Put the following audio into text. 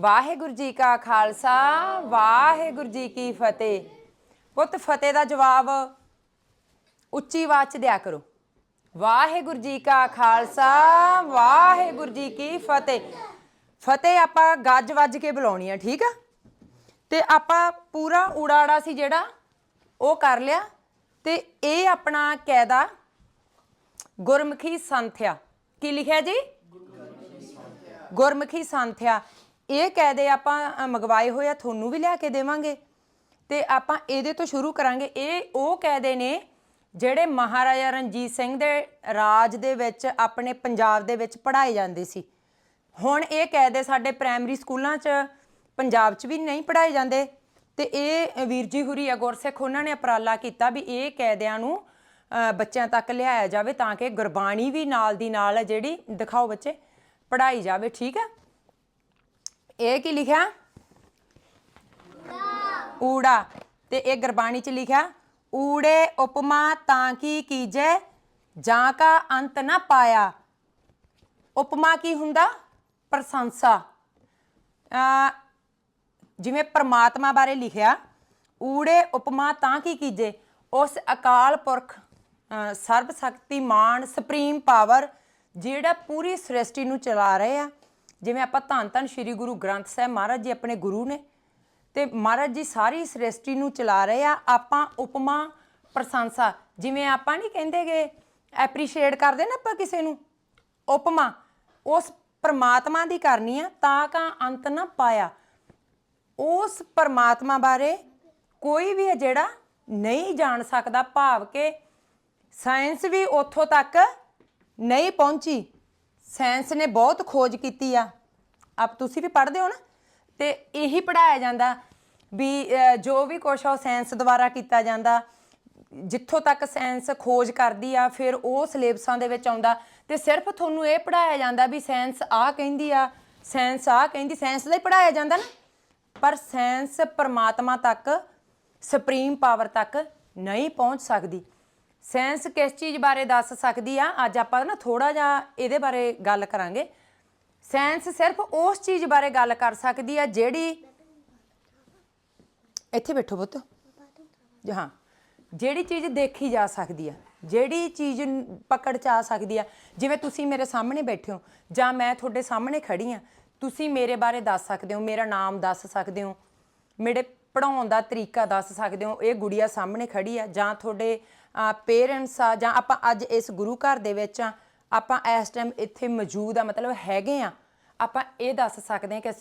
ਵਾਹਿਗੁਰੂ ਜੀ ਕਾ ਖਾਲਸਾ, ਵਾਹਿਗੁਰੂ ਜੀ ਕੀ ਫਤਿਹ। ਪੁੱਤ, ਫਤਿਹ ਦਾ ਜਵਾਬ ਉੱਚੀ ਆਵਾਜ਼ ਚ ਦਿਆ ਕਰੋ। ਵਾਹਿਗੁਰੂ ਜੀ ਕਾ ਖਾਲਸਾ, ਵਾਹਿਗੁਰੂ ਜੀ ਕੀ ਫਤਿਹ। ਫਤਿਹ ਆਪਾਂ ਗੱਜ ਵੱਜ ਕੇ ਬੁਲਾਉਣੀ ਆ, ਠੀਕ ਆ? ਤੇ ਆਪਾਂ ਪੂਰਾ ਊੜਾੜਾ ਸੀ ਜਿਹੜਾ, ਉਹ ਕਰ ਲਿਆ। ਤੇ ਇਹ ਆਪਣਾ ਕਾਇਦਾ ਗੁਰਮੁਖੀ ਸੰਥਿਆ। ਕੀ ਲਿਖਿਆ ਜੀ? ਗੁਰਮੁਖੀ ਸੰਥਿਆ। ਇਹ ਕਾਇਦੇ ਆਪਾਂ ਮੰਗਵਾਏ ਹੋਏ ਆ, ਤੁਹਾਨੂੰ ਵੀ ਲਿਆ ਕੇ ਦੇਵਾਂਗੇ। ਤੇ ਆਪਾਂ ਇਹਦੇ ਤੋਂ ਸ਼ੁਰੂ ਕਰਾਂਗੇ। ਇਹ ਉਹ ਕਾਇਦੇ ਨੇ, ਜਿਹੜੇ ਮਹਾਰਾਜਾ ਰਣਜੀਤ ਸਿੰਘ ਦੇ ਰਾਜ ਦੇ ਵਿੱਚ ਆਪਣੇ ਪੰਜਾਬ ਦੇ ਵਿੱਚ ਪੜ੍ਹਾਏ ਜਾਂਦੇ ਸੀ। ਹੁਣ ਇਹ ਕਾਇਦੇ ਸਾਡੇ ਪ੍ਰਾਇਮਰੀ ਸਕੂਲਾਂ 'ਚ ਪੰਜਾਬ 'ਚ ਵੀ ਨਹੀਂ ਪੜ੍ਹਾਏ ਜਾਂਦੇ। ਤੇ ਇਹ ਵੀਰ ਜੀ ਹੁਰੀ ਆ, ਗੁਰਸਿੱਖ, ਉਹਨਾਂ ਨੇ ਉਪਰਾਲਾ ਕੀਤਾ ਵੀ ਇਹ ਕਾਇਦਿਆਂ ਨੂੰ ਬੱਚਿਆਂ ਤੱਕ ਲਿਆਇਆ ਜਾਵੇ ਤਾਂ ਕਿ ਗੁਰਬਾਣੀ ਵੀ ਨਾਲ ਦੀ ਨਾਲ ਜਿਹੜੀ, ਦਿਖਾਓ ਬੱਚੇ, ਪੜ੍ਹਾਈ ਜਾਵੇ, ਠੀਕ ਹੈ ਇਹ ਕੀ ਲਿਖਿਆ? ਊੜਾ। ਤੇ ਇਹ ਗੁਰਬਾਣੀ ਚ ਲਿਖਿਆ ਊੜੇ ਉਪਮਾ ਤਾਂ ਕੀ ਕੀਜੈ ਜਾਂ ਕਾ ਅੰਤ ਨਾ ਪਾਇਆ। ਉਪਮਾ ਕੀ ਹੁੰਦਾ? ਪ੍ਰਸ਼ੰਸਾ। ਜਿਵੇਂ ਪ੍ਰਮਾਤਮਾ ਬਾਰੇ ਲਿਖਿਆ ਊੜੇ ਉਪਮਾ ਤਾਂ ਕੀ ਕੀਜੇ ਉਸ ਅਕਾਲ ਪੁਰਖ ਸਰਬ ਸ਼ਕਤੀਮਾਨ ਸੁਪਰੀਮ ਪਾਵਰ ਜਿਹੜਾ ਪੂਰੀ ਸ੍ਰਿਸ਼ਟੀ ਨੂੰ ਚਲਾ ਰਹੇ ਆ ਜਿਵੇਂ ਆਪਾਂ ਧੰਨ ਧੰਨ ਸ੍ਰੀ ਗੁਰੂ ਗ੍ਰੰਥ ਸਾਹਿਬ ਮਹਾਰਾਜ ਜੀ ਆਪਣੇ ਗੁਰੂ ਨੇ, ਤੇ ਮਹਾਰਾਜ ਜੀ ਸਾਰੀ ਸ੍ਰਿਸ਼ਟੀ ਨੂੰ ਚਲਾ ਰਹੇ ਆ, ਆਪਾਂ ਉਪਮਾ, ਪ੍ਰਸ਼ੰਸਾ, ਜਿਵੇਂ ਆਪਾਂ ਨਹੀਂ ਕਹਿੰਦੇਗੇ ਐਪਰੀਸ਼ੀਏਟ ਕਰਦੇ ਨਾ ਆਪਾਂ ਕਿਸੇ ਨੂੰ, ਉਪਮਾ, ਉਸ ਪਰਮਾਤਮਾ ਦੀ ਕਰਨੀ ਆ ਤਾਂ ਕਾ ਅੰਤ ਨਾ ਪਾਇਆ। ਉਸ ਪਰਮਾਤਮਾ ਬਾਰੇ ਕੋਈ ਵੀ ਹੈ ਜਿਹੜਾ ਨਹੀਂ ਜਾਣ ਸਕਦਾ, ਭਾਵ ਕਿ ਸਾਇੰਸ ਵੀ ਉੱਥੋਂ ਤੱਕ ਨਹੀਂ ਪਹੁੰਚੀ। ਸਾਇੰਸ ਨੇ ਬਹੁਤ ਖੋਜ ਕੀਤੀ ਆ। ਆਪ ਤੁਸੀਂ ਵੀ ਪੜ੍ਹਦੇ ਹੋ ਨਾ? ਤੇ ਇਹੀ ਪੜਾਇਆ ਜਾਂਦਾ ਵੀ ਅਹ, ਜੋ ਵੀ ਕੁਛ ਆ ਉਹ ਸਾਇੰਸ ਦੁਆਰਾ ਕੀਤਾ ਜਾਂਦਾ। ਜਿੱਥੋਂ ਤੱਕ ਸਾਇੰਸ ਖੋਜ ਕਰਦੀ ਆ ਫਿਰ ਉਹ ਸਿਲੇਬਸਾਂ ਦੇ ਵਿੱਚ ਆਉਂਦਾ। ਤੇ ਸਿਰਫ ਤੁਹਾਨੂੰ ਇਹ ਪੜਾਇਆ ਜਾਂਦਾ ਵੀ ਸਾਇੰਸ ਆ ਕਹਿੰਦੀ ਆ ਸਾਇੰਸ ਆ ਕਹਿੰਦੀ ਸਾਇੰਸ ਦਾ ਹੀ ਪੜਾਇਆ ਜਾਂਦਾ ਨਾ। ਪਰ ਸਾਇੰਸ ਪਰਮਾਤਮਾ ਤੱਕ ਸੁਪਰੀਮ ਪਾਵਰ ਤੱਕ ਨਹੀਂ ਪਹੁੰਚ ਸਕਦੀ। ਸਾਇੰਸ ਕਿਸ ਚੀਜ਼ ਬਾਰੇ ਦੱਸ ਸਕਦੀ ਆ? ਅੱਜ ਆਪਾਂ ਨਾ ਥੋੜਾ ਜਿਹਾ ਇਹਦੇ ਬਾਰੇ ਗੱਲ ਕਰਾਂਗੇ। ਸਾਇੰਸ ਸਿਰਫ ਉਸ ਚੀਜ਼ ਬਾਰੇ ਗੱਲ ਕਰ ਸਕਦੀ ਆ ਜਿਹੜੀ ਇੱਥੇ ਬੈਠੋ ਪੁੱਤ। ਹਾਂ, ਜਿਹੜੀ ਚੀਜ਼ ਦੇਖੀ ਜਾ ਸਕਦੀ ਆ, ਜਿਹੜੀ ਚੀਜ਼ ਪਕੜ ਚ ਆ ਸਕਦੀ ਆ। ਜਿਵੇਂ ਤੁਸੀਂ ਮੇਰੇ ਸਾਹਮਣੇ ਬੈਠੇ ਹੋ ਜਾਂ ਮੈਂ ਤੁਹਾਡੇ ਸਾਹਮਣੇ ਖੜੀ ਆ, ਤੁਸੀਂ ਮੇਰੇ ਬਾਰੇ ਦੱਸ ਸਕਦੇ ਹੋ, ਮੇਰਾ ਨਾਮ ਦੱਸ ਸਕਦੇ ਹੋ, ਮੇਰੇ ਪੜਾਉਣ ਦਾ ਤਰੀਕਾ ਦੱਸ ਸਕਦੇ ਹੋ, ਇਹ ਗੁੜੀਆ ਸਾਹਮਣੇ ਖੜੀ ਆ, ਜਾਂ ਤੁਹਾਡੇ ਪੇਰੈਂਟਸ ਆ, ਜਾਂ ਆਪਾਂ ਅੱਜ ਇਸ ਗੁਰੂ ਘਰ ਦੇ ਵਿੱਚ ਆ, ਆਪਾਂ ਇਸ ਟਾਈਮ ਇੱਥੇ ਮੌਜੂਦ ਆ, ਮਤਲਬ ਹੈਗੇ ਆ, ਆਪਾਂ ਇਹ ਦੱਸ ਸਕਦੇ ਹਾਂ ਕਿ ਅਸੀਂ